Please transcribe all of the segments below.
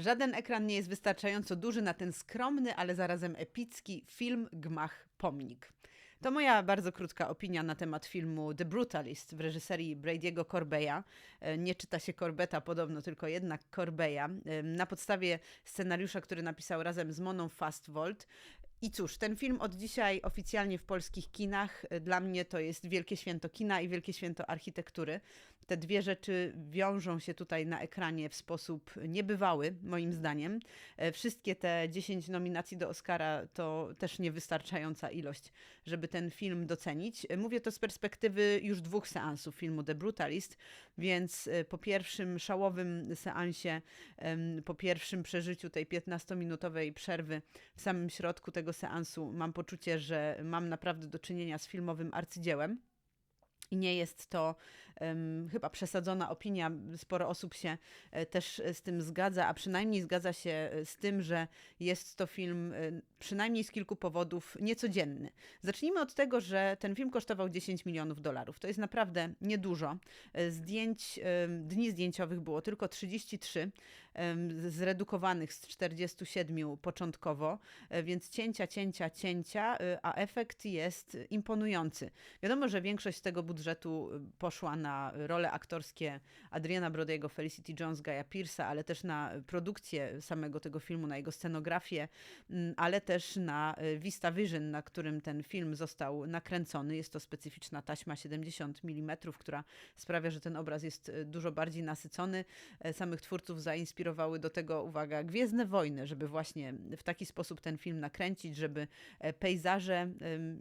Żaden ekran nie jest wystarczająco duży na ten skromny, ale zarazem epicki film Gmach Pomnik. To moja bardzo krótka opinia na temat filmu The Brutalist w reżyserii Brady'ego Corbeya. E, Nie czyta się Corbetta podobno, tylko jednak Corbeya. E, Na podstawie scenariusza, który napisał razem z Moną Fastvold. I cóż, ten film od dzisiaj oficjalnie w polskich kinach. E, Dla mnie to jest wielkie święto kina i wielkie święto architektury. Te dwie rzeczy wiążą się tutaj na ekranie w sposób niebywały, moim zdaniem. E, Wszystkie te 10 nominacji do Oscara to też niewystarczająca ilość, żeby ten film docenić. E, Mówię to z perspektywy już dwóch seansów filmu The Brutalist, więc e, po pierwszym szałowym seansie, po pierwszym przeżyciu tej 15-minutowej przerwy w samym środku tego seansu mam poczucie, że mam naprawdę do czynienia z filmowym arcydziełem. I nie jest to chyba przesadzona opinia. Sporo osób się e, też z tym zgadza, a przynajmniej zgadza się e, z tym, że jest to film e, przynajmniej z kilku powodów niecodzienny. Zacznijmy od tego, że ten film kosztował 10 milionów dolarów. To jest naprawdę niedużo. Zdjęć, dni zdjęciowych było tylko 33, em, z- zredukowanych z 47 początkowo, więc cięcia, cięcia, cięcia, a efekt jest imponujący. Wiadomo, że większość z tego budżetu poszła na role aktorskie Adriana Brody'ego, Felicity Jones, Guy'a Pearce'a, ale też na produkcję samego tego filmu, na jego scenografię, mm, ale też na y, Vista Vision, na którym ten film został nakręcony. Jest to specyficzna taśma 70 mm, która sprawia, że ten obraz jest y, dużo bardziej nasycony. E, Samych twórców zainspirowały do tego, uwaga, Gwiezdne Wojny, żeby właśnie w taki sposób ten film nakręcić, żeby e, pejzaże,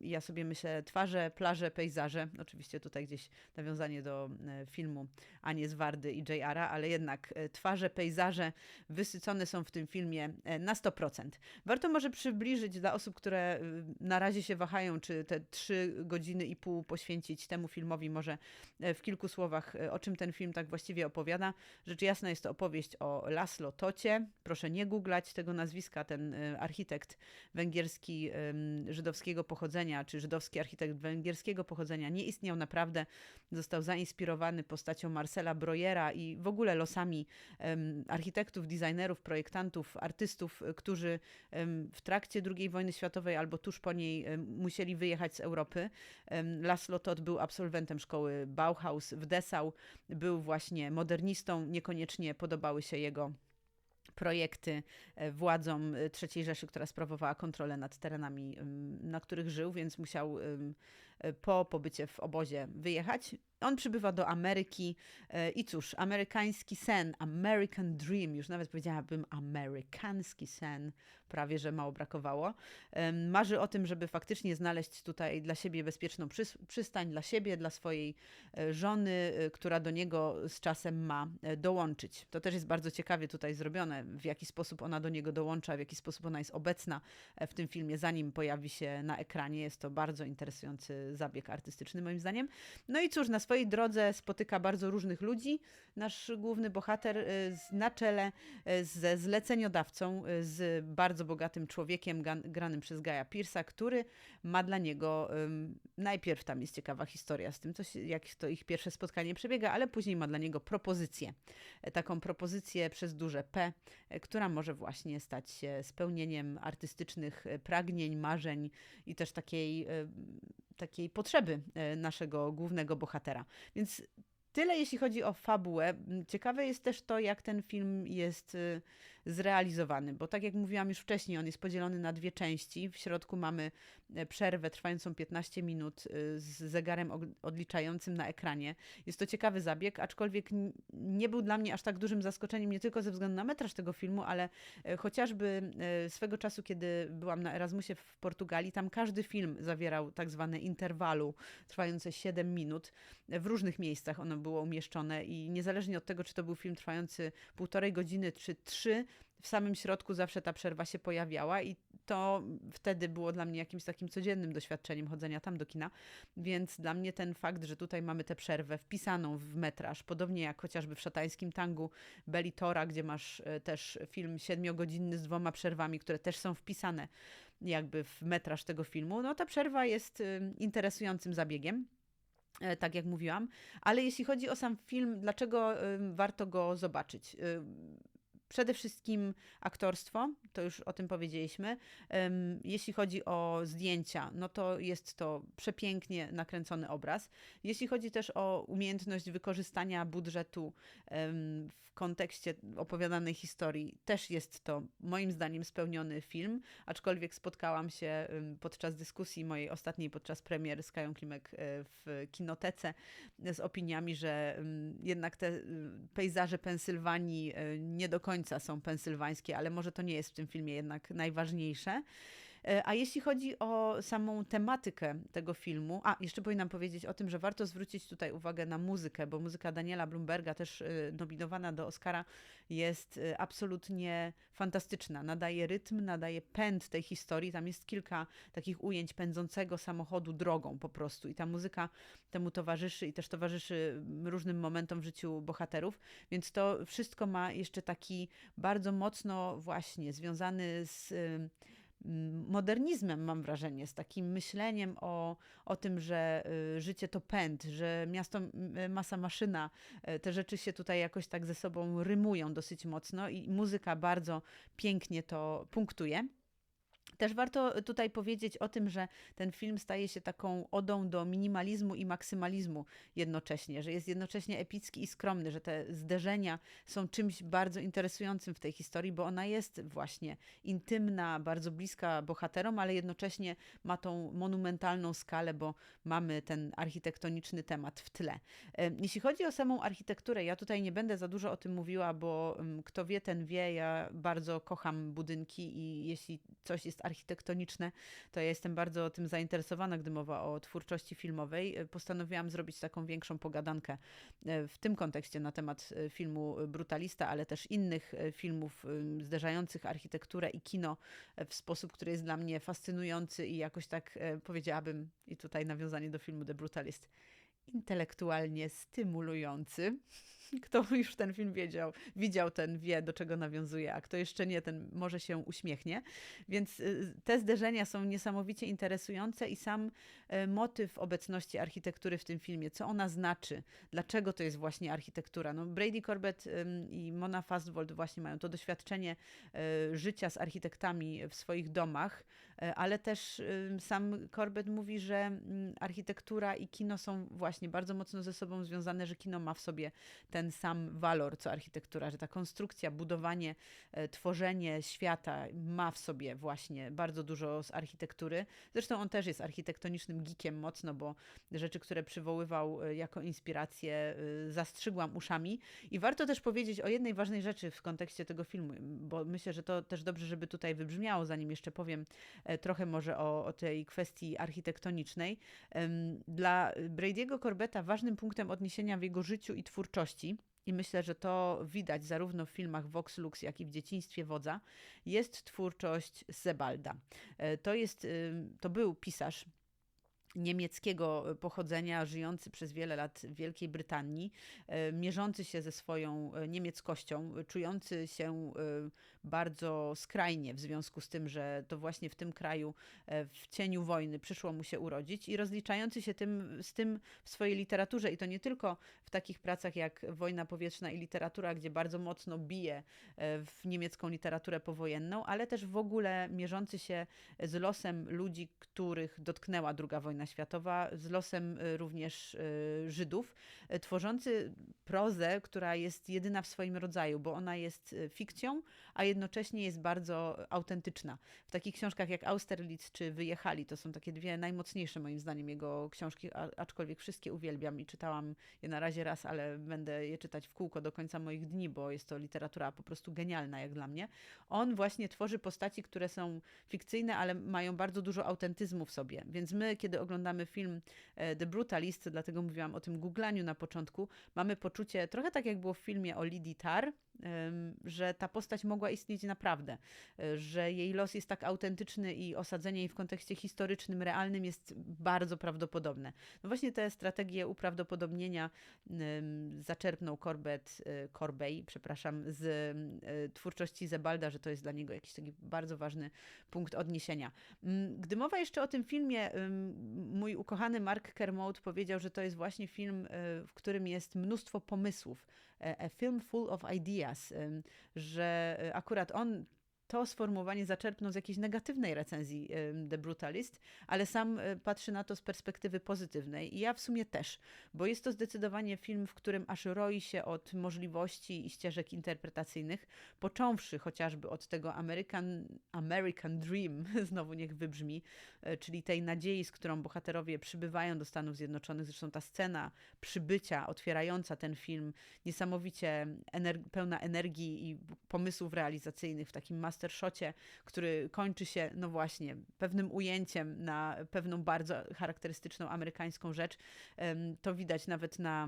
ja sobie myślę, twarze, plaże, pejzaże, oczywiście tutaj gdzieś nawiązanie do e, filmu Anie Zwardy i J.R.a, ale jednak e, twarze, pejzaże wysycone są w tym filmie e, na 100%. Warto może przybliżyć dla osób, które na razie się wahają, czy te trzy godziny i pół poświęcić temu filmowi, może w kilku słowach, o czym ten film tak właściwie opowiada. Rzecz jasna jest to opowieść o Laszlo Tocie. Proszę nie googlać tego nazwiska, ten architekt węgierski żydowskiego pochodzenia, czy żydowski architekt węgierskiego pochodzenia nie istniał naprawdę. Został zainspirowany postacią Marcela Brojera i w ogóle losami architektów, designerów, projektantów, artystów, e, którzy w trakcie II wojny światowej albo tuż po niej musieli wyjechać z Europy. Laszlo Todt był absolwentem szkoły Bauhaus w Dessau, był właśnie modernistą, niekoniecznie podobały się jego projekty e, władzom e, III Rzeszy, która sprawowała kontrolę nad terenami, na których żył, więc musiał po pobycie w obozie wyjechać. On przybywa do Ameryki e, i cóż, amerykański sen, American Dream, już nawet powiedziałabym amerykański sen, prawie że mało brakowało. Marzy o tym, żeby faktycznie znaleźć tutaj dla siebie bezpieczną przys- przystań, dla siebie, dla swojej e, żony, e, która do niego z czasem ma dołączyć. To też jest bardzo ciekawie tutaj zrobione, w jaki sposób ona do niego dołącza, w jaki sposób ona jest obecna w tym filmie, zanim pojawi się na ekranie. Jest to bardzo interesujący zabieg artystyczny, moim zdaniem. No i cóż, na swojej drodze spotyka bardzo różnych ludzi. Nasz główny bohater y, na czele y, ze zleceniodawcą, y, z bardzo bogatym człowiekiem granym przez Gaja Pearce'a, który ma dla niego najpierw tam jest ciekawa historia z tym, co się, jak to ich pierwsze spotkanie przebiega, ale później ma dla niego propozycję. E, Taką propozycję przez duże P, e, która może właśnie stać się spełnieniem artystycznych e, pragnień, marzeń i też takiej takiej potrzeby e, naszego głównego bohatera. Więc tyle jeśli chodzi o fabułę. Ciekawe jest też to, jak ten film jest e, zrealizowany, bo tak jak mówiłam już wcześniej, on jest podzielony na dwie części. W środku mamy e, przerwę trwającą 15 minut e, z zegarem odliczającym na ekranie. Jest to ciekawy zabieg, aczkolwiek nie był dla mnie aż tak dużym zaskoczeniem, nie tylko ze względu na metraż tego filmu, ale e, chociażby swego czasu, kiedy byłam na Erasmusie w Portugalii, tam każdy film zawierał tak zwane interwalu trwające 7 minut. W różnych miejscach ono było umieszczone i niezależnie od tego, czy to był film trwający półtorej godziny czy trzy, w samym środku zawsze ta przerwa się pojawiała i to wtedy było dla mnie jakimś takim codziennym doświadczeniem chodzenia tam do kina, więc dla mnie ten fakt, że tutaj mamy tę przerwę wpisaną w metraż, podobnie jak chociażby w szatańskim tangu Belitora, gdzie masz e, też film siedmiogodzinny z dwoma przerwami, które też są wpisane jakby w metraż tego filmu, no ta przerwa jest y, interesującym zabiegiem. e, Tak jak mówiłam, ale jeśli chodzi o sam film, dlaczego ym, warto go zobaczyć? Przede wszystkim aktorstwo, to już o tym powiedzieliśmy. Jeśli chodzi o zdjęcia, no to jest to przepięknie nakręcony obraz. Jeśli chodzi też o umiejętność wykorzystania budżetu w kontekście opowiadanej historii, też jest to moim zdaniem spełniony film, aczkolwiek spotkałam się podczas dyskusji mojej ostatniej, podczas premiery z Kają Klimek e, w kinotece z opiniami, że jednak te pejzaże Pensylwanii e, nie do końca są pensylwańskie, ale może to nie jest w tym filmie jednak najważniejsze. E, a jeśli chodzi o samą tematykę tego filmu, a jeszcze powinnam powiedzieć o tym, że warto zwrócić tutaj uwagę na muzykę, bo muzyka Daniela Blumberga, też e, nominowana do Oscara, jest e, absolutnie fantastyczna. Nadaje rytm, nadaje pęd tej historii. Tam jest kilka takich ujęć pędzącego samochodu drogą po prostu. I ta muzyka temu towarzyszy i też towarzyszy różnym momentom w życiu bohaterów. Więc to wszystko ma jeszcze taki bardzo mocno właśnie związany z modernizmem, mam wrażenie, z takim myśleniem o, o tym, że y, życie to pęd, że miasto masa maszyna, y, te rzeczy się tutaj jakoś tak ze sobą rymują dosyć mocno i muzyka bardzo pięknie to punktuje. Też warto tutaj powiedzieć o tym, że ten film staje się taką odą do minimalizmu i maksymalizmu jednocześnie, że jest jednocześnie epicki i skromny, że te zderzenia są czymś bardzo interesującym w tej historii, bo ona jest właśnie intymna, bardzo bliska bohaterom, ale jednocześnie ma tą monumentalną skalę, bo mamy ten architektoniczny temat w tle. Jeśli chodzi o samą architekturę, ja tutaj nie będę za dużo o tym mówiła, bo kto wie, ten wie, ja bardzo kocham budynki i jeśli coś jest architektoniczne, to ja jestem bardzo tym zainteresowana, gdy mowa o twórczości filmowej. E, postanowiłam zrobić taką większą pogadankę e, w tym kontekście na temat e, filmu Brutalista, ale też innych filmów zderzających architekturę i kino w sposób, który jest dla mnie fascynujący i jakoś tak powiedziałabym, i tutaj nawiązanie do filmu The Brutalist, intelektualnie stymulujący. Kto już ten film wiedział, widział, ten wie, do czego nawiązuje, a kto jeszcze nie, ten może się uśmiechnie. Więc y, te zderzenia są niesamowicie interesujące i sam y, motyw obecności architektury w tym filmie, co ona znaczy, dlaczego to jest właśnie architektura. No, Brady Corbett i Mona Fastwold właśnie mają to doświadczenie y, życia z architektami w swoich domach, ale też sam Corbett mówi, że mm, architektura i kino są właśnie bardzo mocno ze sobą związane, że kino ma w sobie ten sam walor co architektura, że ta konstrukcja, budowanie, e, tworzenie świata ma w sobie właśnie bardzo dużo z architektury. Zresztą on też jest architektonicznym geekiem mocno, bo rzeczy, które przywoływał e, jako inspirację, e, zastrzygłam uszami. I warto też powiedzieć o jednej ważnej rzeczy w kontekście tego filmu, bo myślę, że to też dobrze, żeby tutaj wybrzmiało, zanim jeszcze powiem trochę może o, o tej kwestii architektonicznej. Dla Brady'ego Corbetta ważnym punktem odniesienia w jego życiu i twórczości i myślę, że to widać zarówno w filmach Vox Lux, jak i w dzieciństwie wodza, jest twórczość Sebalda. E, to, jest, to był pisarz niemieckiego pochodzenia, żyjący przez wiele lat w Wielkiej Brytanii, e, mierzący się ze swoją e, niemieckością, czujący się bardzo skrajnie w związku z tym, że to właśnie w tym kraju w cieniu wojny przyszło mu się urodzić i rozliczający się tym, z tym w swojej literaturze. I to nie tylko w takich pracach jak Wojna powietrzna i literatura, gdzie bardzo mocno bije e, w niemiecką literaturę powojenną, ale też w ogóle mierzący się z losem ludzi, których dotknęła II wojna światowa, z losem e, również e, Żydów, tworzący prozę, która jest jedyna w swoim rodzaju, bo ona jest fikcją, a jednocześnie jest bardzo autentyczna. W takich książkach jak Austerlitz czy Wyjechali, to są takie dwie najmocniejsze moim zdaniem jego książki, aczkolwiek wszystkie uwielbiam i czytałam je na razie raz, ale będę je czytać w kółko do końca moich dni, bo jest to literatura po prostu genialna jak dla mnie. On właśnie tworzy postaci, które są fikcyjne, ale mają bardzo dużo autentyzmu w sobie. Więc my, kiedy oglądamy film e, The Brutalist, dlatego mówiłam o tym googlaniu na początku, mamy poczucie, trochę tak jak było w filmie o Lidii Tar, że ta postać mogła istnieć naprawdę, e, że jej los jest tak autentyczny i osadzenie jej w kontekście historycznym, realnym jest bardzo prawdopodobne. No właśnie te strategie uprawdopodobnienia zaczerpnął Corbett, e, Corbey, przepraszam, z e, twórczości Zebalda, że to jest dla niego jakiś taki bardzo ważny punkt odniesienia. Gdy mowa jeszcze o tym filmie, mój ukochany Mark Kermode powiedział, że to jest właśnie film, w którym jest mnóstwo pomysłów, a film full of ideas, Że akurat on to sformułowanie zaczerpnął z jakiejś negatywnej recenzji The Brutalist, ale sam e, patrzy na to z perspektywy pozytywnej. I ja w sumie też, bo jest to zdecydowanie film, w którym aż roi się od możliwości i ścieżek interpretacyjnych, począwszy chociażby od tego American, American Dream, znowu niech wybrzmi, e, czyli tej nadziei, z którą bohaterowie przybywają do Stanów Zjednoczonych. Zresztą ta scena przybycia, otwierająca ten film, niesamowicie ener pełna energii i pomysłów realizacyjnych w takim master mastershocie, który kończy się, no właśnie, pewnym ujęciem na pewną bardzo charakterystyczną amerykańską rzecz. To widać nawet na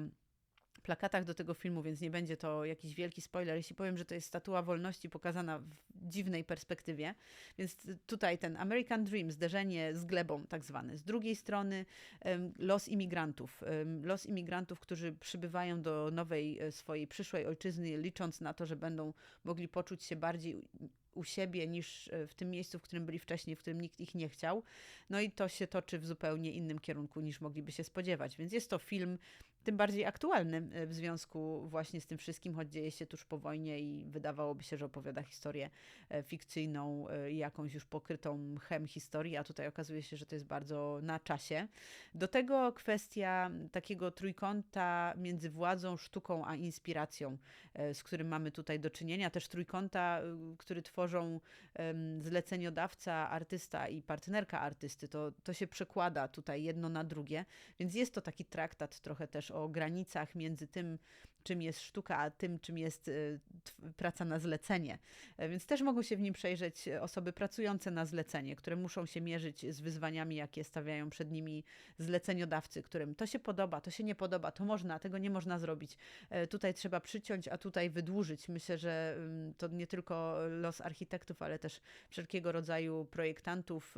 plakatach do tego filmu, więc nie będzie to jakiś wielki spoiler, jeśli powiem, że to jest statua wolności pokazana w dziwnej perspektywie. Więc tutaj ten American Dream, zderzenie z glebą tak zwane. Z drugiej strony los imigrantów. Los imigrantów, którzy przybywają do nowej e, swojej przyszłej ojczyzny, licząc na to, że będą mogli poczuć się bardziej u siebie niż e, w tym miejscu, w którym byli wcześniej, w którym nikt ich nie chciał. No i to się toczy w zupełnie innym kierunku niż mogliby się spodziewać. Więc jest to film tym bardziej aktualny e, w związku właśnie z tym wszystkim, choć dzieje się tuż po wojnie i wydawałoby się, że opowiada historię e, fikcyjną i jakąś już pokrytą chem historii, a tutaj okazuje się, że to jest bardzo na czasie. Do tego kwestia takiego trójkąta między władzą, sztuką a inspiracją, z którym mamy tutaj do czynienia. Też trójkąta, który tworzą zleceniodawca, artysta i partnerka artysty, to, to się przekłada tutaj jedno na drugie, więc jest to taki traktat trochę też o granicach między tym, czym jest sztuka, a tym, czym jest y, praca na zlecenie. E, więc też mogą się w nim przejrzeć osoby pracujące na zlecenie, które muszą się mierzyć z wyzwaniami, jakie stawiają przed nimi zleceniodawcy, którym to się podoba, to się nie podoba, to można, tego nie można zrobić. E, tutaj trzeba przyciąć, a tutaj wydłużyć. Myślę, że to nie tylko los architektów, ale też wszelkiego rodzaju projektantów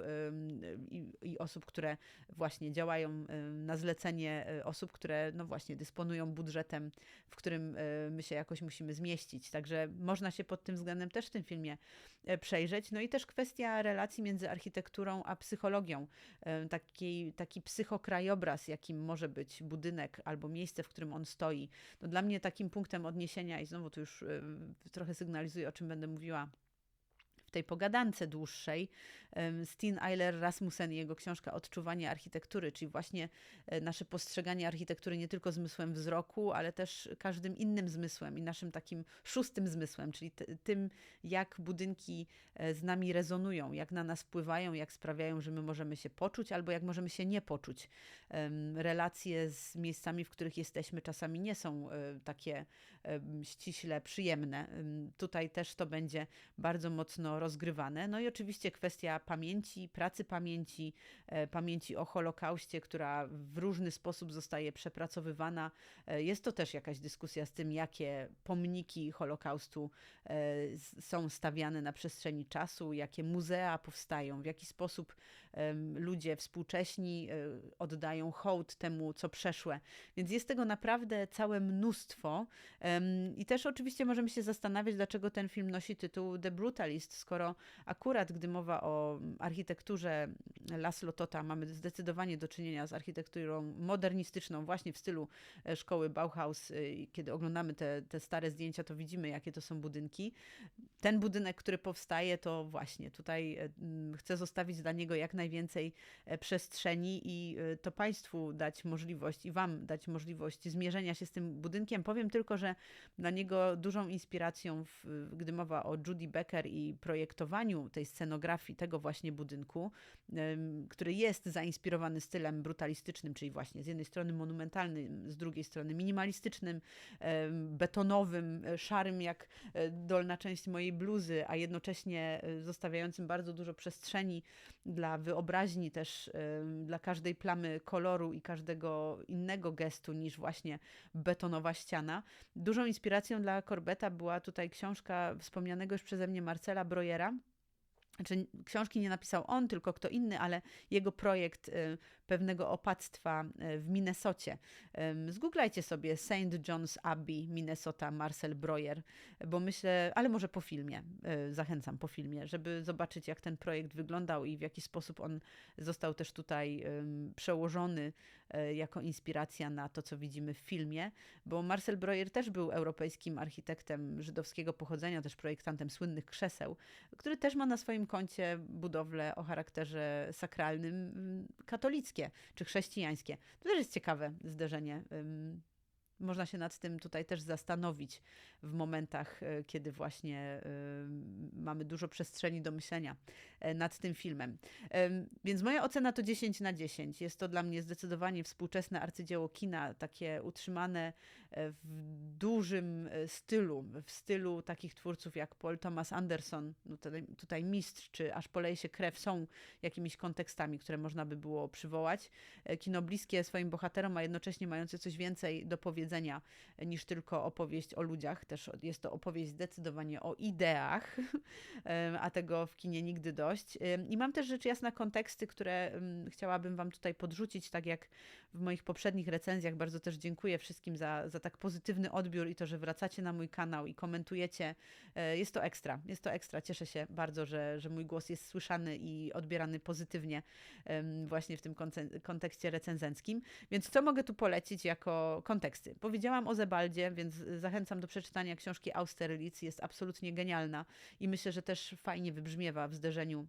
i, i osób, które właśnie działają na zlecenie e, osób, które no właśnie dysponują budżetem w którym e, my się jakoś musimy zmieścić. Także można się pod tym względem też w tym filmie e, przejrzeć. No i też kwestia relacji między architekturą a psychologią. E, taki, taki psychokrajobraz, jakim może być budynek albo miejsce, w którym on stoi. No dla mnie takim punktem odniesienia, i znowu tu już trochę sygnalizuję, o czym będę mówiła tej pogadance dłuższej Steen Eiler Rasmussen i jego książka Odczuwanie architektury, czyli właśnie e, nasze postrzeganie architektury nie tylko zmysłem wzroku, ale też każdym innym zmysłem i naszym takim szóstym zmysłem, czyli tym, jak budynki e, z nami rezonują, jak na nas wpływają, jak sprawiają, że my możemy się poczuć albo jak możemy się nie poczuć. Relacje z miejscami, w których jesteśmy, czasami nie są e, takie ściśle przyjemne. Tutaj też to będzie bardzo mocno rozgrywane. No i oczywiście kwestia pamięci, pracy pamięci, e, pamięci o Holokauście, która w różny sposób zostaje przepracowywana. E, jest to też jakaś dyskusja z tym, jakie pomniki Holokaustu e, są stawiane na przestrzeni czasu, jakie muzea powstają, w jaki sposób ludzie współcześni oddają hołd temu, co przeszłe. Więc jest tego naprawdę całe mnóstwo. I też oczywiście możemy się zastanawiać, dlaczego ten film nosi tytuł The Brutalist, skoro akurat gdy mowa o architekturze Laszlo Tota mamy zdecydowanie do czynienia z architekturą modernistyczną, właśnie w stylu e, szkoły Bauhaus. E, kiedy oglądamy te, te stare zdjęcia, to widzimy, jakie to są budynki. Ten budynek, który powstaje, to właśnie tutaj e, chcę zostawić dla niego jak najwięcej przestrzeni i to Państwu dać możliwość i Wam dać możliwość zmierzenia się z tym budynkiem. Powiem tylko, że dla niego dużą inspiracją, w, gdy mowa o Judy Becker i projektowaniu tej scenografii, tego właśnie budynku, który jest zainspirowany stylem brutalistycznym, czyli właśnie z jednej strony monumentalnym, z drugiej strony minimalistycznym, betonowym, szarym jak e, dolna część mojej bluzy, a jednocześnie e, zostawiającym bardzo dużo przestrzeni dla wyobraźni też, dla każdej plamy koloru i każdego innego gestu niż właśnie betonowa ściana. Dużą inspiracją dla Corbetta była tutaj książka wspomnianego już przeze mnie Marcela Brojera, znaczy, książki nie napisał on, tylko kto inny, ale jego projekt y, pewnego opactwa w Minnesocie. Zgooglajcie sobie St. John's Abbey, Minnesota, Marcel Breuer, bo myślę, ale może po filmie, zachęcam po filmie, żeby zobaczyć, jak ten projekt wyglądał i w jaki sposób on został też tutaj przełożony E, jako inspiracja na to, co widzimy w filmie, bo Marcel Breuer też był europejskim architektem żydowskiego pochodzenia, też projektantem słynnych krzeseł, który też ma na swoim koncie budowle o charakterze sakralnym mm, czy chrześcijańskie. To też jest ciekawe zderzenie można się nad tym tutaj też zastanowić w momentach, e, kiedy właśnie e, mamy dużo przestrzeni do myślenia e, nad tym filmem. Więc moja ocena to 10 na 10. Jest to dla mnie zdecydowanie współczesne arcydzieło kina, takie utrzymane w dużym stylu, w stylu takich twórców jak Paul Thomas Anderson, no tutaj, tutaj mistrz, czy Aż poleje się krew, są jakimiś kontekstami, które można by było przywołać. Kino bliskie swoim bohaterom, a jednocześnie mające coś więcej do powiedzenia niż tylko opowieść o ludziach. Też jest to opowieść zdecydowanie o ideach, a tego w kinie nigdy dość. I mam też rzecz jasna konteksty, które chciałabym Wam tutaj podrzucić, tak jak w moich poprzednich recenzjach. Bardzo też dziękuję wszystkim za, za tak pozytywny odbiór i to, że wracacie na mój kanał i komentujecie. E, jest to ekstra, jest to ekstra. Cieszę się bardzo, że, że mój głos jest słyszany i odbierany pozytywnie właśnie w tym kontekście recenzenckim. Więc co mogę tu polecić jako konteksty? Powiedziałam o Zebaldzie, więc zachęcam do przeczytania książki Austerlitz. Jest absolutnie genialna i myślę, że też fajnie wybrzmiewa w zderzeniu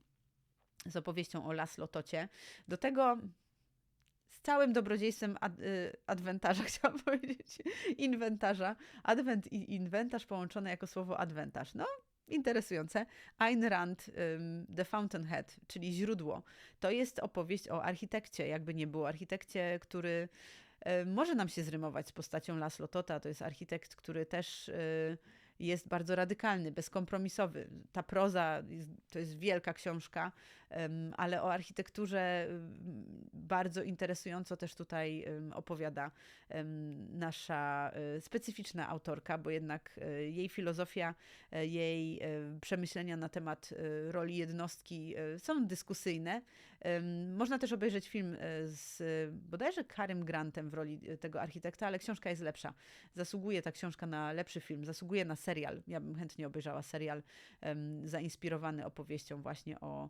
z opowieścią o Laszlo Tocie. Do tego z całym dobrodziejstwem ad, y, adwentarza, chciałam powiedzieć, inwentarza. Adwent i inwentarz połączone jako słowo adwentarz. No, interesujące. Ayn Rand, The Fountainhead, czyli źródło. To jest opowieść o architekcie, jakby nie było. Architekcie, który może nam się zrymować z postacią Laszlo Tota. To jest architekt, który też... Y, jest bardzo radykalny, bezkompromisowy. Ta proza to jest wielka książka, ale o architekturze bardzo interesująco też tutaj opowiada nasza e, specyficzna autorka, bo jednak e, jej filozofia, e, jej przemyślenia na temat roli jednostki są dyskusyjne. Można też obejrzeć film z bodajże Karym Grantem w roli tego architekta, ale książka jest lepsza. Zasługuje ta książka na lepszy film, zasługuje na serial. Ja bym chętnie obejrzała serial zainspirowany opowieścią właśnie o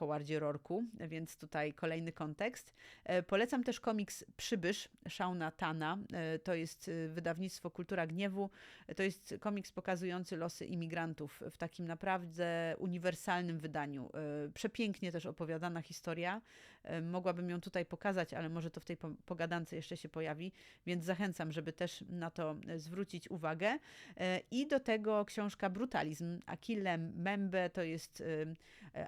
Howardzie Rorku, więc tutaj kolejny kontekst. E, polecam też komiks Przybysz Shauna Tana. E, to jest e, wydawnictwo Kultura Gniewu. To jest komiks pokazujący losy imigrantów w takim naprawdę uniwersalnym wydaniu. Przepięknie też opowiadana historia. Mogłabym ją tutaj pokazać, ale może to w tej pogadance jeszcze się pojawi, więc zachęcam, żeby też na to zwrócić uwagę. I do tego książka Brutalizm. Achille Membe to jest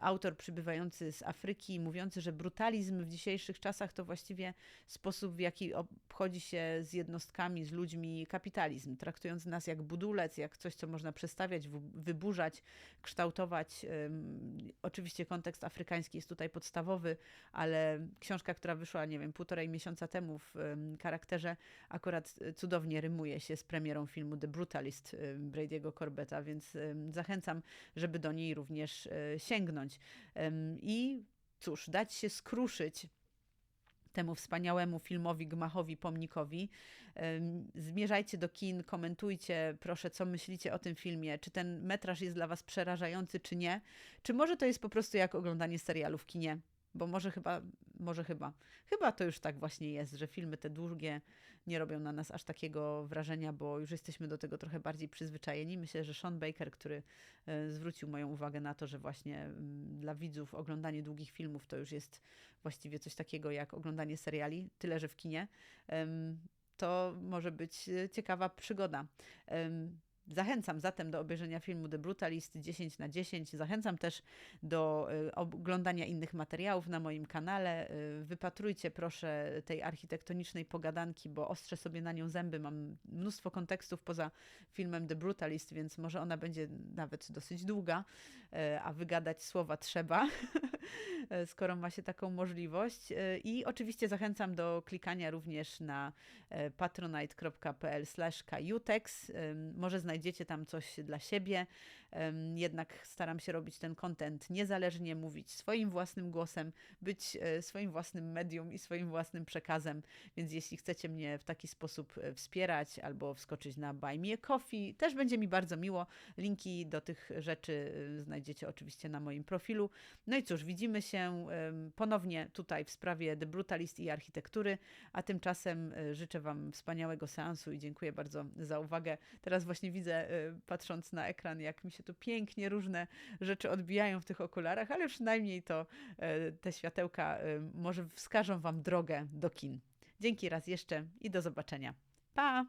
autor przybywający z Afryki, mówiący, że brutalizm w dzisiejszych czasach to właściwie sposób, w jaki obchodzi się z jednostkami, z ludźmi kapitalizm, traktując nas jak budulec, jak coś, co można przestawiać, wyburzać, kształtować. Oczywiście kontekst afrykański jest tutaj podstawowy, ale książka, która wyszła, nie wiem, półtorej miesiąca temu w charakterze akurat cudownie rymuje się z premierą filmu The Brutalist Brady'ego Corbetta, więc zachęcam, żeby do niej również e, sięgnąć i cóż, dać się skruszyć temu wspaniałemu filmowi, gmachowi, pomnikowi. Zmierzajcie do kin, komentujcie, proszę, co myślicie o tym filmie. Czy ten metraż jest dla Was przerażający, czy nie? Czy może to jest po prostu jak oglądanie serialu w kinie? Bo może chyba, może chyba, chyba to już tak właśnie jest, że filmy te długie nie robią na nas aż takiego wrażenia, bo już jesteśmy do tego trochę bardziej przyzwyczajeni. Myślę, że Sean Baker, który e, zwrócił moją uwagę na to, że właśnie mm, dla widzów oglądanie długich filmów to już jest właściwie coś takiego jak oglądanie seriali, tyle że w kinie, to może być e, ciekawa przygoda. Zachęcam zatem do obejrzenia filmu The Brutalist 10 na 10. Zachęcam też do y, oglądania innych materiałów na moim kanale. Y, wypatrujcie proszę tej architektonicznej pogadanki, bo ostrzę sobie na nią zęby. Mam mnóstwo kontekstów poza filmem The Brutalist, więc może ona będzie nawet dosyć długa, y, a wygadać słowa trzeba, skoro ma się taką możliwość. I oczywiście zachęcam do klikania również na patronite.pl/kajutex. Może znajdziecie znajdziecie tam coś dla siebie. Jednak staram się robić ten content niezależnie, mówić swoim własnym głosem, być e, swoim własnym medium i swoim własnym przekazem. Więc jeśli chcecie mnie w taki sposób e, wspierać albo wskoczyć na Buy Me a Coffee, też będzie mi bardzo miło. Linki do tych rzeczy e, znajdziecie oczywiście na moim profilu. No i cóż, widzimy się ponownie tutaj w sprawie The Brutalist i architektury, a tymczasem życzę Wam wspaniałego seansu i dziękuję bardzo za uwagę. Teraz właśnie widzę, patrząc na ekran, jak mi się tu pięknie różne rzeczy odbijają w tych okularach, ale przynajmniej to e, te światełka e, może wskażą Wam drogę do kin. Dzięki raz jeszcze i do zobaczenia. Pa!